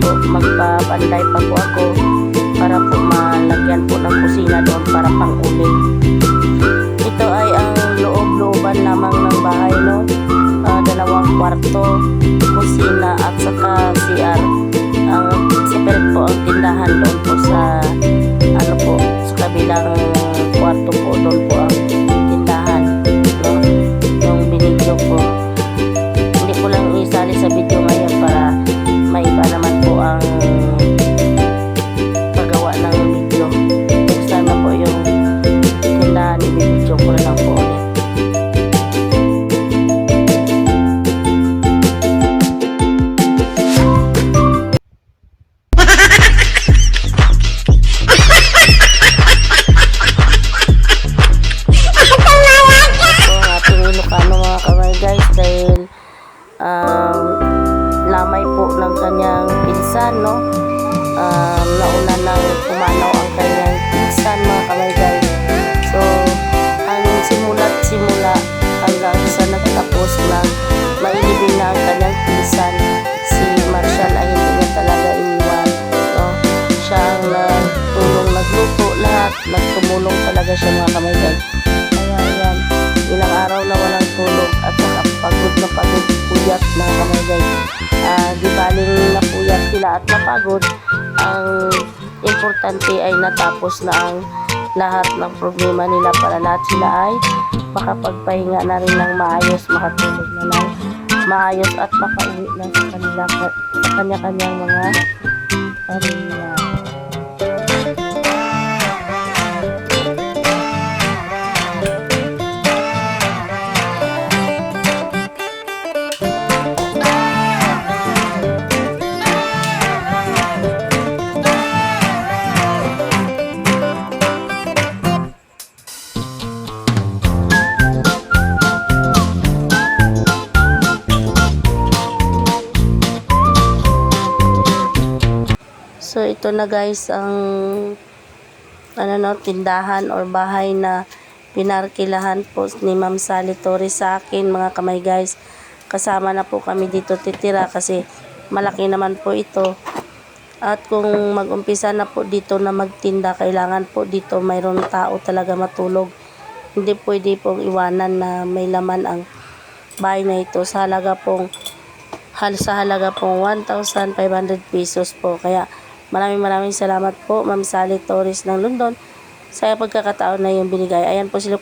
po magpapanday pa po ako para po malagyan po ng kusina doon para pang uling. Ito ay ang loob-looban lamang ng bahay no. Ah, dalawang kwarto, kusina at saka CR. Ang separate po ang tindahan doon po sa ano po sa kabilang kwarto po doon po dahil um, lamay po ng kanyang pinsan no? Um, nauna nang pumanaw ang kanyang pinsan mga kamay guys so ang simula't simula hanggang sa nagtapos na mailibing na ang kanyang pinsan si Marshall ay hindi niya talaga iniwan no? Siya ang nagtulong nagluto lahat nagtumulong talaga siya mga kamay pagod na pagod puyat mga kamay guys Ah, di baling napuyat sila at napagod. Ang importante ay natapos na ang lahat ng problema nila para lahat sila ay makapagpahinga na rin ng maayos makatulog na ng maayos at makauwi na sa kanila sa kanya-kanyang mga pamilya So ito na guys ang ano no, tindahan or bahay na pinarkilahan po ni Ma'am Sally Torres sa akin mga kamay guys. Kasama na po kami dito titira kasi malaki naman po ito. At kung mag-umpisa na po dito na magtinda, kailangan po dito mayroon tao talaga matulog. Hindi pwede pong iwanan na may laman ang bahay na ito sa halaga pong hal sa halaga pong 1,500 pesos po. Kaya maraming maraming salamat po Ma'am Sally Torres ng London sa pagkakataon na yung binigay. Ayan po sila